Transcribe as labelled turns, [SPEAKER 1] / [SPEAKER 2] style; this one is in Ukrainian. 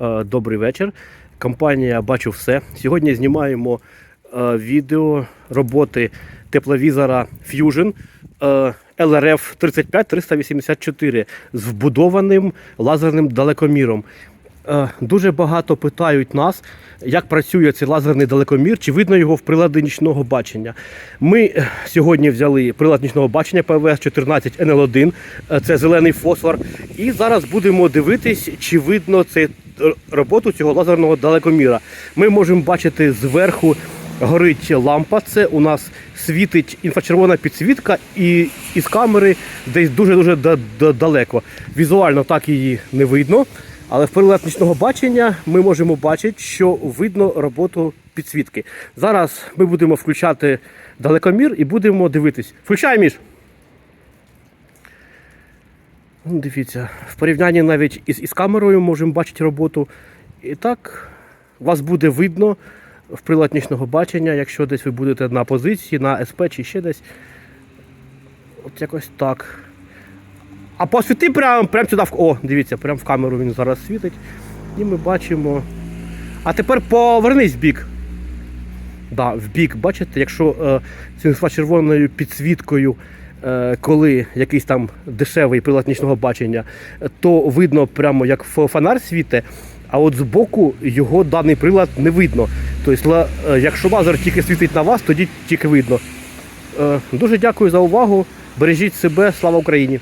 [SPEAKER 1] Е, Добрий вечір. Компанія Бачу все. Сьогодні знімаємо е, відео роботи тепловізора Fusion LRF LRF 35384 з вбудованим лазерним далекоміром. Е, Дуже багато питають нас, як працює цей лазерний далекомір, чи видно його в приладі нічного бачення. Ми е, сьогодні взяли прилад нічного бачення ПВС 14 NL1, е, це зелений фосфор. І зараз будемо дивитись, чи видно це роботу цього лазерного далекоміра. Ми можемо бачити зверху горить лампа. Це у нас світить інфрачервона підсвітка, і із камери десь дуже-дуже да- да- далеко. Візуально так її не видно. Але в прилад нічного бачення ми можемо бачити, що видно роботу підсвітки. Зараз ми будемо включати далекомір і будемо дивитись. Включай, Міш! Ну, Дивіться, в порівнянні навіть із, із камерою можемо бачити роботу. І так, вас буде видно в прилад нічного бачення, якщо десь ви будете на позиції, на СП чи ще десь. От якось так. А посвіти прямо прям сюди. В... О, дивіться, прямо в камеру він зараз світить. І ми бачимо. А тепер повернись в бік. Да, в бік, бачите, якщо е, з інфрачервоною підсвіткою, е, коли якийсь там дешевий прилад нічного бачення, то видно прямо як фонар світе, а от збоку його даний прилад не видно. Тобто, е, якщо лазер тільки світить на вас, тоді тільки видно. Е, дуже дякую за увагу. Бережіть себе, слава Україні!